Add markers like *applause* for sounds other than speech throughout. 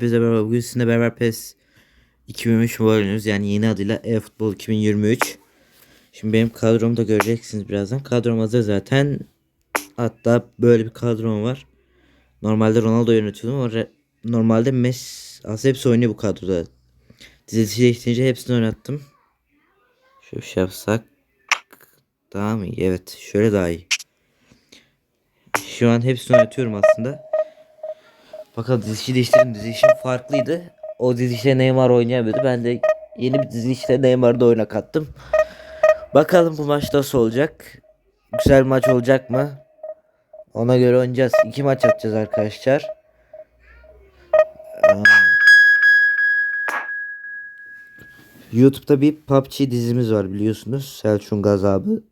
Bizle beraber bugün sizinle beraber PES 2023 Mobile. Yani yeni adıyla eFootball 2023. Şimdi benim kadromu da göreceksiniz birazdan. Kadrom hazır zaten. Hatta böyle bir kadrom var. Normalde Ronaldo yönetiyordum ama normalde Messi aslında hepsi oynuyor bu kadroda. Dizilişi değiştirince hepsini oynattım. Şöyle bir şey yapsak daha mı iyi? Evet şöyle daha iyi. Şu an hepsini oynatıyorum aslında. Bakalım dizilişi değiştirdim. Dizilişim farklıydı. O dizilişte Neymar oynayamıyordu. Ben de yeni bir dizilişte Neymar'ı da oyuna kattım. Bakalım bu maç nasıl olacak? Güzel maç olacak mı? Ona göre oynayacağız. İki maç atacağız arkadaşlar. YouTube'da bir PUBG dizimiz var biliyorsunuz. Selçuk'un gazabı.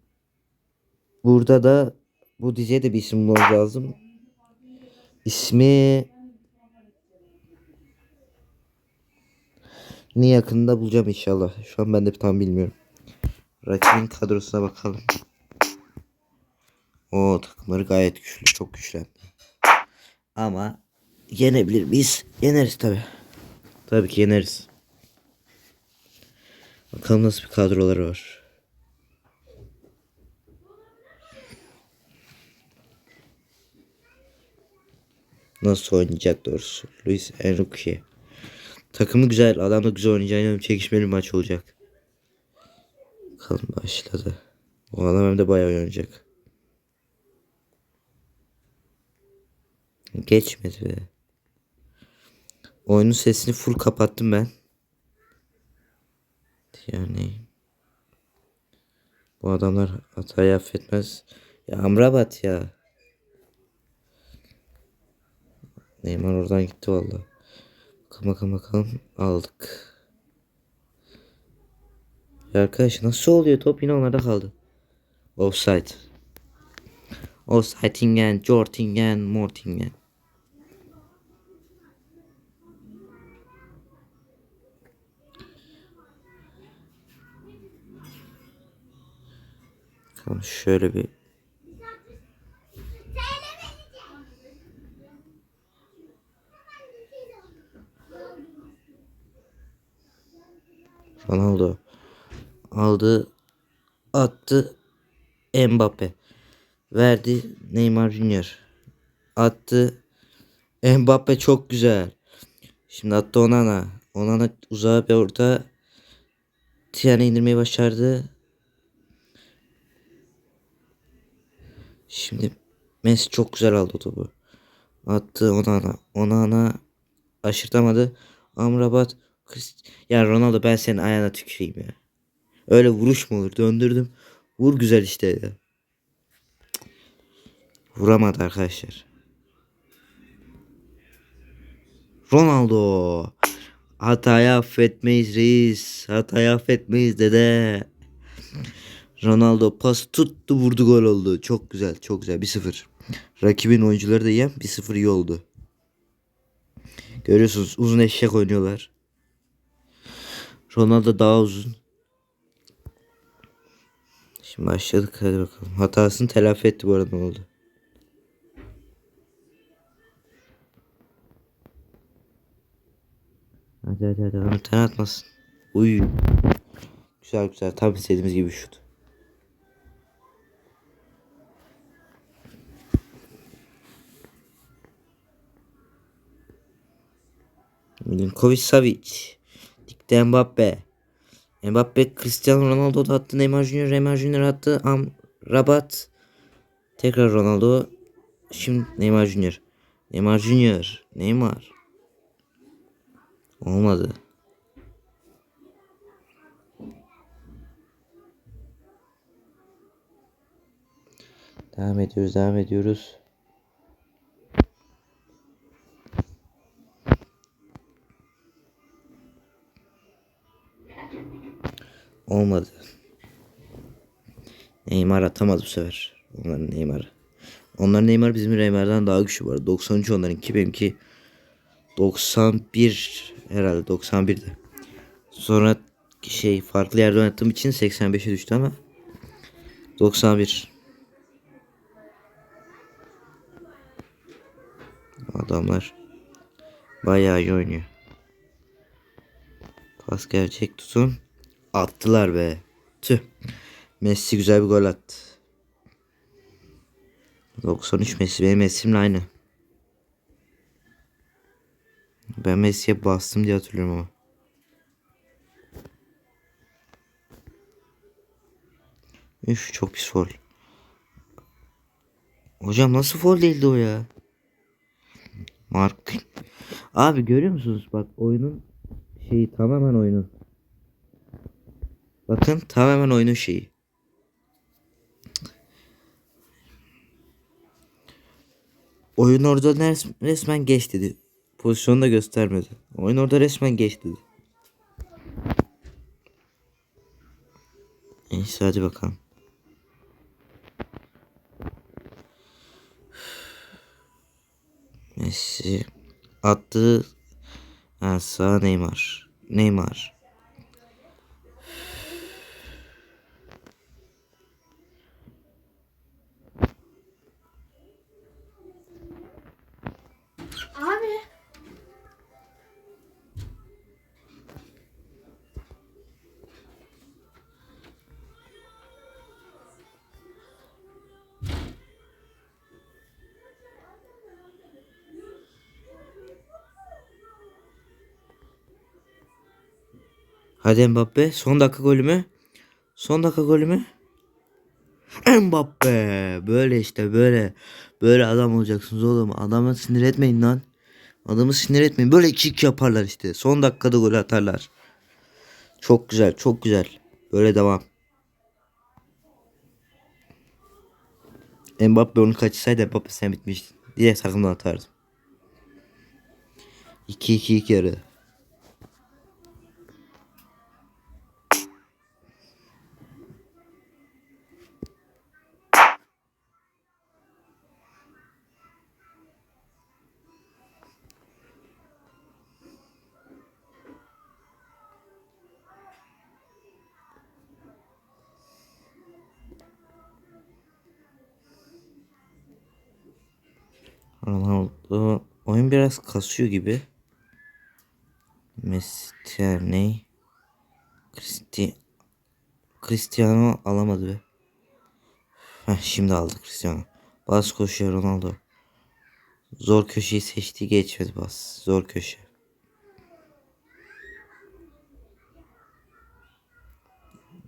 Burada da bu diziye de bir isim bulmamız lazım. İsmi ni yakında bulacağım inşallah. Şu an ben de tam bilmiyorum. Rakibin kadrosuna bakalım. O takımları gayet güçlü. Çok güçlendi. Ama yenebilir miyiz? Yeneriz tabi. Tabii ki yeneriz. Bakalım nasıl bir kadroları var. Nasıl oynayacak doğrusu. Luis Enrique. Takımı güzel. Adam da güzel oynayacağını. Çekişmeli bir maç olacak. Bakalım başladı. O adam hem de bayağı oynayacak. Geçmedi be. Oyunun sesini full kapattım ben. Yani bu adamlar hatayı affetmez. Ya Amrabat ya. Neymar oradan gitti valla. Bakalım bakalım. Aldık. Ya arkadaş nasıl oluyor? Top yine onlarda kaldı. Offside. Offsideingen, Jortingen, Mortingen. Bakalım şöyle bir Ronaldo aldı. Attı Mbappe. Verdi Neymar Junior. Attı. Mbappe çok güzel. Şimdi attı Onana. Onana uzağa bir orta. Tiyan'ı indirmeyi başardı. Şimdi Messi çok güzel aldı topu. Attı Onana. Onana aşırtamadı. Amrabat ya Ronaldo ben senin ayağına tüküreyim ya. Öyle vuruş mu olur? Döndürdüm. Vur güzel işte ya. Vuramadı arkadaşlar. Ronaldo. Hatayı affetmeyiz reis. Hatayı affetmeyiz dede. Ronaldo pas tuttu vurdu gol oldu. Çok güzel çok güzel 1-0. Rakibin oyuncuları da yem 1-0 iyi oldu. Görüyorsunuz uzun eşek oynuyorlar. Ronaldo daha uzun. Şimdi başladık hadi bakalım. Hatasını telafi etti bu arada ne oldu? Hadi hadi hadi onu ten atmasın. Uy. Güzel güzel tam istediğimiz gibi şut. Milinkovic Savic. Dikte Mbappe. Mbappe Cristiano Ronaldo da attı. Neymar Junior, Neymar Junior attı. Am Rabat. Tekrar Ronaldo. Şimdi Neymar Junior. Neymar Junior. Neymar. Olmadı. Devam ediyoruz, devam ediyoruz. Olmadı. Neymar atamadı bu sefer. Onların Neymar. Onların Neymar bizim Neymar'dan daha güçlü var. 93 onlarınki benimki 91 herhalde 91'de. Sonra şey farklı yerde oynattığım için 85'e düştü ama 91. Adamlar Bayağı iyi oynuyor. Pas gerçek tutun. Attılar be. Tüh. Messi güzel bir gol attı. 93 Messi benim Messi'mle aynı. Ben Messi'ye bastım diye hatırlıyorum ama. Üf çok pis foul. Hocam nasıl foul değildi o ya? Mark. Abi görüyor musunuz? Bak oyunun şeyi tamamen oyunun. Bakın tamamen oyunun şeyi. Oyun orada res- resmen geç dedi. Pozisyonu da göstermedi. Oyun orada resmen geç dedi. Neyse hadi bakalım. Messi attığı ha, sağ Neymar. Neymar. Hadi Mbappe. Son dakika golü mü? Son dakika golü mü? Mbappe. Böyle işte böyle. Böyle adam olacaksınız oğlum. Adamı sinir etmeyin lan. Adamı sinir etmeyin. Böyle kick yaparlar işte. Son dakikada gol atarlar. Çok güzel çok güzel. Böyle devam. Mbappe onu kaçırsaydı Mbappe sen bitmiştin diye takımdan atardım. 2-2 ilk yarı biraz kasıyor gibi. Messi, Tierney, Cristi Cristiano alamadı be. Heh, şimdi aldı Cristiano. Bas koşuyor Ronaldo. Zor köşeyi seçti geçmedi bas. Zor köşe.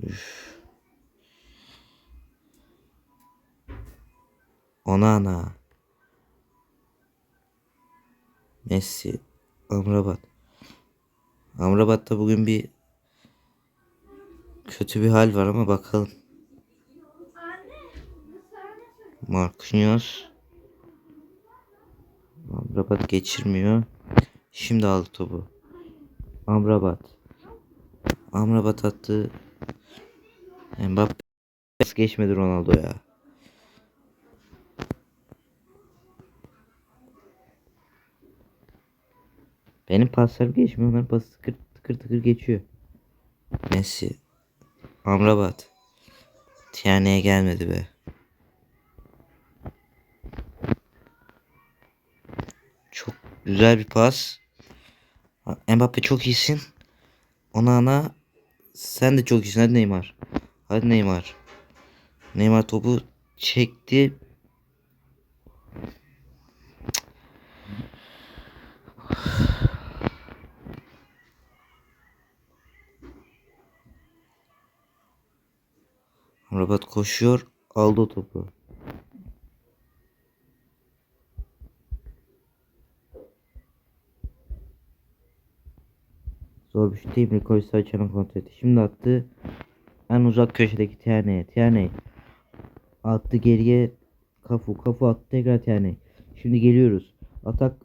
Üf. Ona ana. Messi. Amrabat. Amrabat'ta bugün bir kötü bir hal var ama bakalım. Marquinhos. Amrabat geçirmiyor. Şimdi aldı topu. Amrabat. Amrabat attı. Mbappe geçmedi Ronaldo ya. Benim paslarım geçmiyor. Onların pası tıkır tıkır tıkır geçiyor. Messi. Amrabat. Tierney'e gelmedi be. Çok güzel bir pas. Mbappe çok iyisin. Ona ana sen de çok iyisin. Hadi Neymar. Hadi Neymar. Neymar topu çekti. Rabat koşuyor. Aldı topu. Zor bir şut değil mi? Koy Saçan'ın kontrol etti. Şimdi attı. En uzak köşedeki Tierney. Tierney. Attı geriye. Kafu. Kafu attı tekrar Tierney. Şimdi geliyoruz. Atak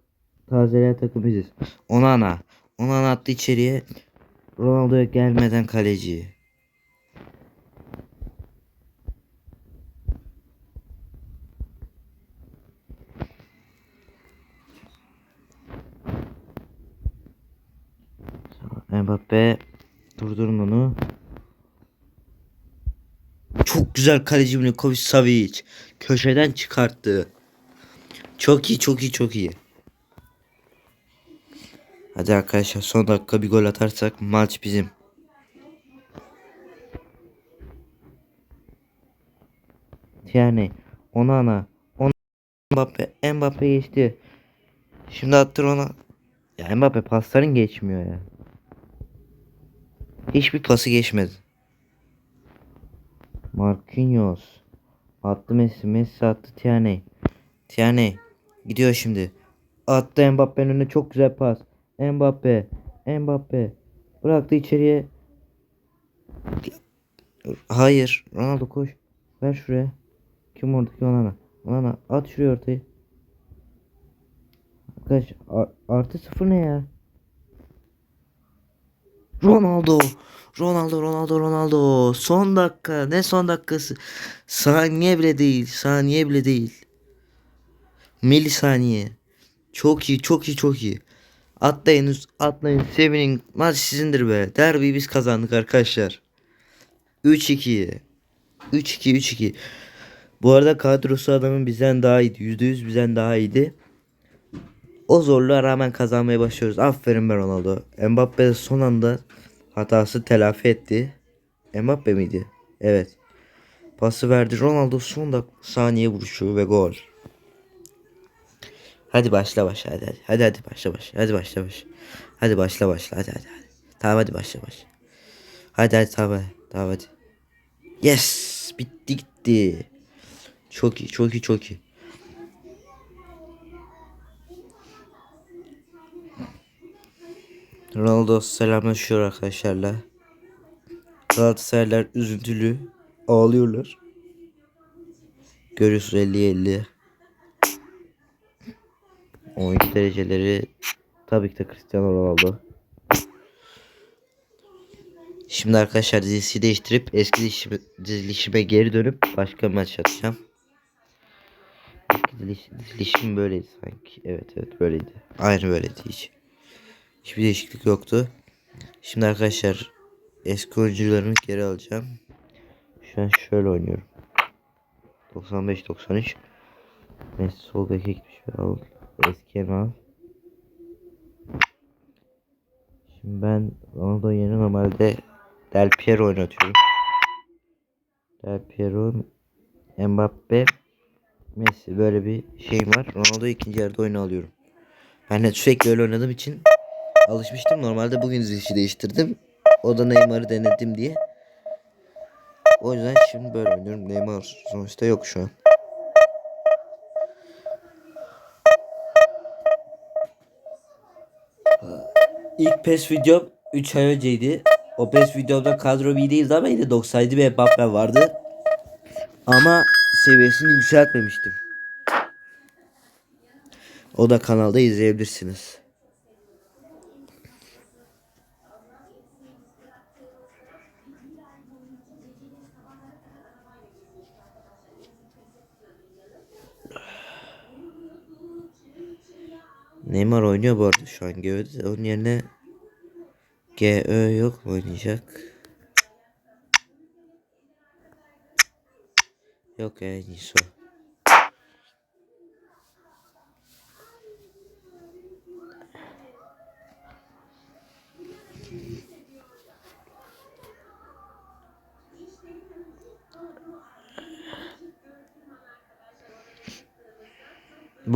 tazeleyen takım biziz. Onana. Onana attı içeriye. Ronaldo'ya gelmeden kaleci. Mbappe durdurun onu. Çok güzel kaleci Milinkovic Savic. Köşeden çıkarttı. Çok iyi çok iyi çok iyi. Hadi arkadaşlar son dakika bir gol atarsak maç bizim. Yani Onana, on Mbappe, Mbappe geçti. Şimdi attır ona. Ya Mbappe pasların geçmiyor ya. Hiçbir pası geçmedi. Marquinhos. Attı Messi. Messi attı Tierney. Tierney. Gidiyor şimdi. Attı Mbappe'nin önüne çok güzel pas. Mbappe. Mbappe. Bıraktı içeriye. Hayır. Ronaldo koş. Ver şuraya. Kim oradaki Onana? Onana at şuraya ortaya. Arkadaş ar- artı sıfır ne ya? Ronaldo. Ronaldo Ronaldo Ronaldo. Son dakika. Ne son dakikası? Saniye bile değil. Saniye bile değil. Milisaniye. Çok iyi çok iyi çok iyi. Atlayınız atlayın sevinin. Maç sizindir be. Derbi biz kazandık arkadaşlar. 3-2. 3-2 3-2. Bu arada kadrosu adamın bizden daha iyiydi. %100 bizden daha iyiydi. O zorluğa rağmen kazanmaya başlıyoruz. Aferin be Ronaldo. Mbappe de son anda hatası telafi etti. Mbappe miydi? Evet. Pası verdi. Ronaldo son dak saniye vuruşu ve gol. Hadi başla başla hadi hadi. Hadi hadi başla başla. Hadi başla başla. Hadi başla başla. Hadi hadi hadi. Tamam hadi başla başla. Hadi hadi tamam hadi. Tamam hadi. Yes. Bitti gitti. Çok iyi çok iyi çok iyi. Ronaldo selamlaşıyor arkadaşlarla. Galatasaraylar üzüntülü ağlıyorlar. Görüyorsunuz 50 50. Oyun dereceleri tabii ki de Cristiano Ronaldo. Şimdi arkadaşlar dizisi değiştirip eski dizilişime, dizilişime geri dönüp başka maç atacağım. Eski diziliş, dizilişim böyleydi sanki. Evet evet böyleydi. Aynı böyleydi hiç. Hiçbir değişiklik yoktu. Şimdi arkadaşlar eski oyuncularımı geri alacağım. Şu an şöyle oynuyorum. 95-93 Messi sol beke gitmiş. Al. Eski al. Şimdi ben Ronaldo yerine normalde Del Piero oynatıyorum. Del Piero, Mbappe, Messi böyle bir şeyim var. Ronaldo'yu ikinci yarıda oyuna alıyorum. Ben de sürekli öyle oynadığım için alışmıştım. Normalde bugün işi değiştirdim. O da Neymar'ı denedim diye. O yüzden şimdi böyle oynuyorum. Neymar sonuçta yok şu an. İlk PES videom 3 ay önceydi. O PES videomda kadro iyi değildi ama yine 97 bir Mbappe vardı. Ama seviyesini yükseltmemiştim. O da kanalda izleyebilirsiniz. Neymar oynuyor bu arada şu an GÖ'de. Onun yerine GÖ yok mu oynayacak? Yok en iyisi.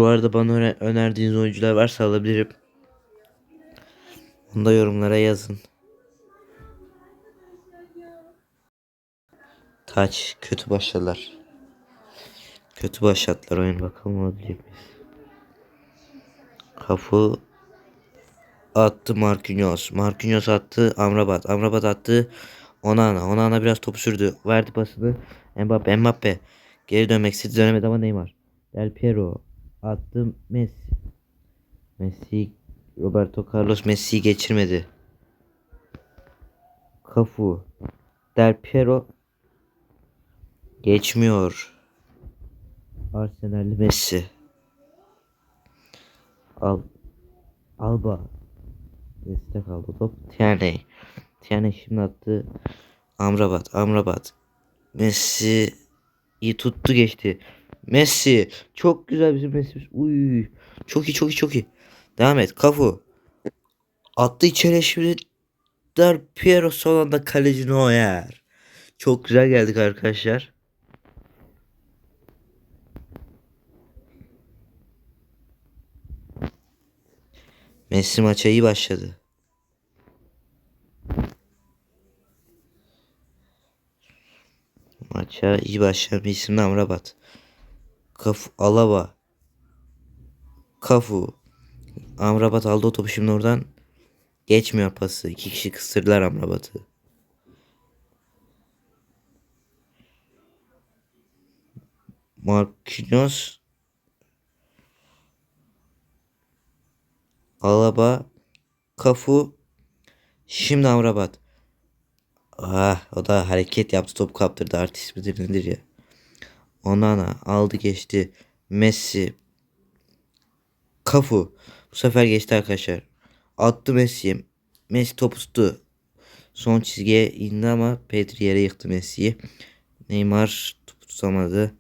Arada bana öne- önerdiğiniz oyuncular varsa alabilirim. Onu da yorumlara yazın. Taç kötü başladılar. Kötü başlattılar oyun bakalım olabilecek miyiz? Kafu attı Marquinhos. Marquinhos attı Amrabat. Amrabat attı Onana. Onana biraz topu sürdü. Verdi pasını. Mbappe. Mbappe. Geri dönmek istedi dönemedi ama Neymar. Del Piero. Attı Messi. Messi Roberto Carlos Messi'yi geçirmedi. Cafu. Del Piero geçmiyor. Arsenal'li Messi. Al Alba. Destek aldı top. Tierney. Tierney şimdi attı. Amrabat. Amrabat. Messi iyi tuttu geçti. Messi. Çok güzel bizim Messi. Uy. Çok iyi çok iyi çok iyi. Devam et. Kafu. Attı içeri şimdi. Del Piero son anda kaleci Neuer. Çok güzel geldik arkadaşlar. Messi maça iyi başladı. Maça iyi başlayan bir isim Amrabat. Kafu Alaba. Kafu. Amrabat aldı o topu şimdi oradan. Geçmiyor pası. İki kişi kıstırdılar Amrabat'ı. Marquinhos. Alaba. Kafu. Şimdi Amrabat. Ah o da hareket yaptı top kaptırdı artist midir nedir ya. Onana aldı geçti. Messi. Kafu. Bu sefer geçti arkadaşlar. Attı Messi'ye. Messi topu tuttu. Son çizgiye indi ama Pedri yere yıktı Messi'yi. Neymar topu tutamadı.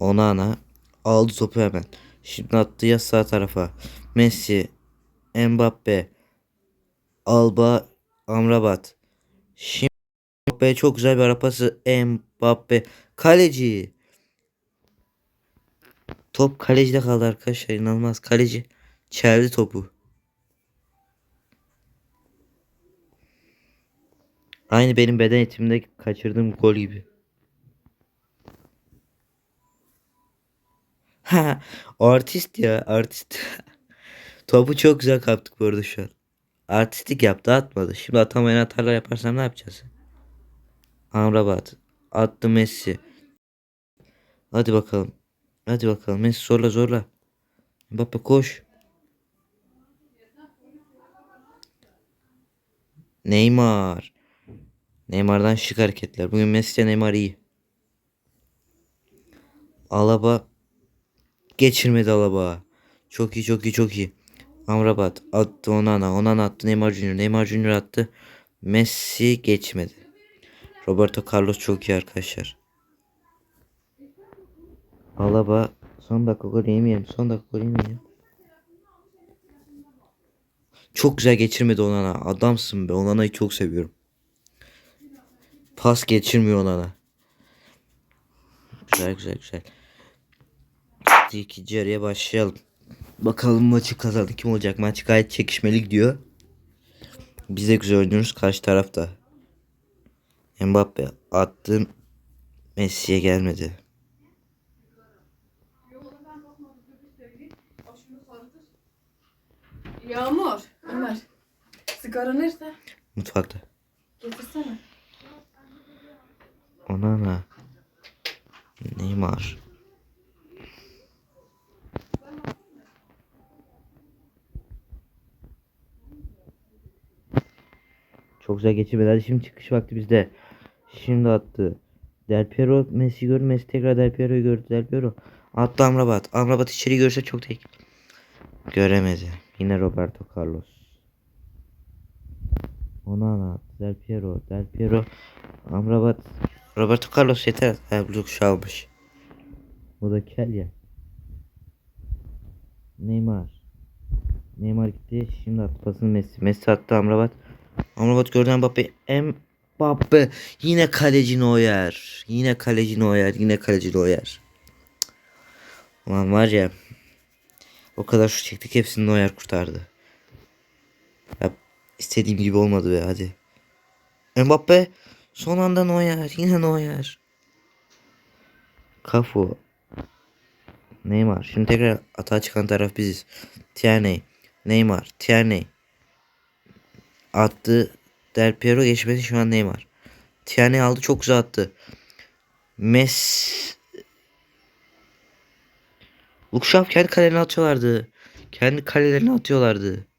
Onana aldı topu hemen. Şimdi attı ya sağ tarafa. Messi, Mbappe, Alba, Amrabat. Şimdi Mbappe çok güzel bir arapası. Mbappe kaleci. Top kalecide kaldı arkadaşlar inanılmaz. Kaleci çeldi topu. Aynı benim beden eğitiminde kaçırdığım gol gibi. *laughs* Ha, artist ya artist. *laughs* Topu çok güzel kaptık bu arada şu an. Artistik yaptı atmadı. Şimdi atamayan atarlar yaparsam ne yapacağız? Amrabat. Attı Messi. Hadi bakalım. Hadi bakalım. Messi zorla zorla. Mbappe koş. Neymar. Neymar'dan şık hareketler. Bugün Messi ile Neymar iyi. Alaba geçirmedi Alaba. Çok iyi çok iyi çok iyi. Amrabat attı Onana. Onana attı Neymar Junior. Neymar Junior attı. Messi geçmedi. Roberto Carlos çok iyi arkadaşlar. Alaba son dakika gol yemeyelim. Son dakika gol yemeyelim. Çok güzel geçirmedi Onana. Adamsın be. Onana'yı çok seviyorum. Pas geçirmiyor Onana. Güzel güzel güzel. İkinci yarıya başlayalım. Bakalım maçı kazandı kim olacak? Maç gayet çekişmeli gidiyor. Biz de güzel oynuyoruz karşı tarafta. Mbappe attı. Messi'ye gelmedi. Ömer. Sigara nerede? Mutfakta. Getirsene. Onana. Neymar. Çok güzel geçirmedi. Hadi şimdi çıkış vakti bizde. Şimdi attı. Del Piero Messi gördü. Messi tekrar Del Piero'yu gördü. Del Piero. Attı Amrabat. Amrabat içeri görse çok tek. Göremedi. Yine Roberto Carlos. Onana. Del Piero. Del Piero. Amrabat. Roberto Carlos yeter. Bu şu almış. Bu da kel ya. Neymar. Neymar gitti. Şimdi attı pasını Messi. Messi attı Amrabat. Amrabat gördü Mbappe. Mbappe. Yine kaleci Neuer. Yine kaleci Neuer. Yine kaleci Neuer. Ulan var ya. O kadar şu çektik hepsini Neuer kurtardı. Ya, istediğim gibi olmadı be hadi. Mbappe. Son anda Neuer. Yine Neuer. Kafu. Neymar. Şimdi tekrar atağa çıkan taraf biziz. Tierney. Neymar. Tierney. Attı. Del Piero geçmedi şu an Neymar. Tierney aldı çok güzel attı. Messi. Lukşaf kendi kalelerine atıyorlardı. Kendi kalelerine atıyorlardı.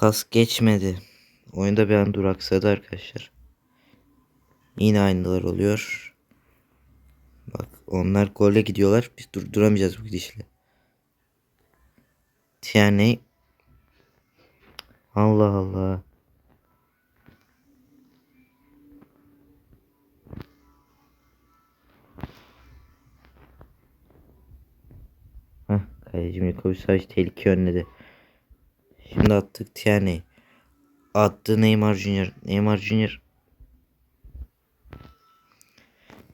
Pas geçmedi. Oyunda bir an duraksadı arkadaşlar. Yine aynılar oluyor. Bak onlar gole gidiyorlar. Biz dur duramayacağız bu gidişle. Yani Allah Allah. Heh, kaleci Milkovic sadece tehlike önledi. Şimdi attık Tierney. Attı Neymar Junior. Neymar Junior.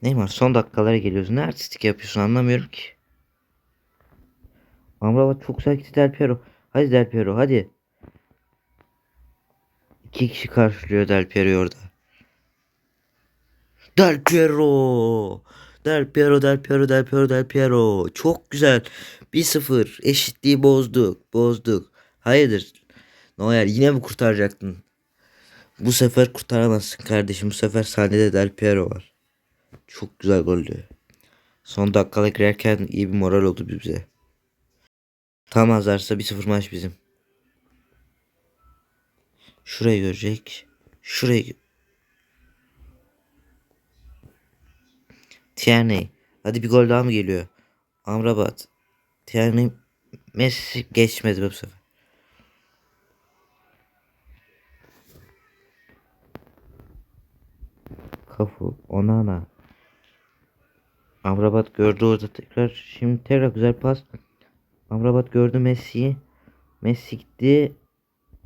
Neymar son dakikalara geliyorsun. Ne artistik yapıyorsun anlamıyorum ki. Amrabat çok güzel gitti Del Piero. Hadi Del Piero hadi. İki kişi karşılıyor Del Piero'yu orada. Del Piero. Del Piero, Del Piero, Del Piero, Del Piero. Çok güzel. 1-0. Eşitliği bozduk. Bozduk. Hayırdır? Neuer yine mi kurtaracaktın? Bu sefer kurtaramazsın kardeşim. Bu sefer sahnede Del Piero var. Çok güzel goldü. Son dakikada girerken iyi bir moral oldu bize. Tam azarsa 1-0 maç bizim. Şurayı görecek. Şurayı Tierney. Hadi bir gol daha mı geliyor? Amrabat. Tierney Messi geçmedi bu sefer. Kafu, Onana. Amrabat gördü orada tekrar. Şimdi tekrar güzel pas. Amrabat gördü Messi'yi. Messi gitti.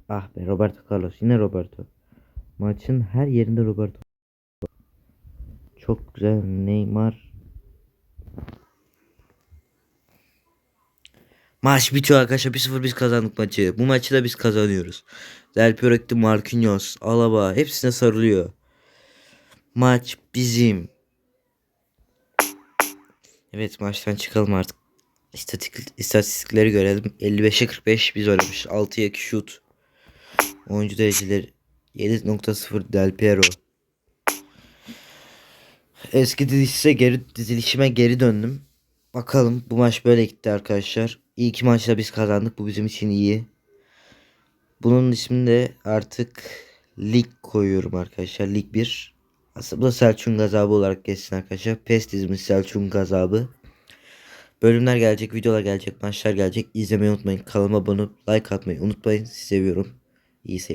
Ah be Roberto Carlos. Yine Roberto. Maçın her yerinde Roberto. Çok güzel Neymar. Maç bitiyor arkadaşlar. 1-0 biz kazandık maçı. Bu maçı da biz kazanıyoruz. Del Piero gitti Marquinhos, Alaba hepsine sarılıyor. Maç bizim. Evet maçtan çıkalım artık. İstatik, istatistikleri görelim. 55'e 45 biz oynamış. 6'ya 2 şut. Oyuncu dereceleri 7.0 Del Piero. Eski dizilişe geri, dizilişime geri döndüm. Bakalım bu maç böyle gitti arkadaşlar. İyi ki maçta biz kazandık. Bu bizim için iyi. Bunun ismini artık lig koyuyorum arkadaşlar. Lig 1. Aslında bu da Selçuk'un gazabı olarak geçsin arkadaşlar. PES dizimiz Selçuk'un gazabı. Bölümler gelecek, videolar gelecek, maçlar gelecek. İzlemeyi unutmayın. Kanalıma abone olup like atmayı unutmayın. Sizi seviyorum. İyi seyirler.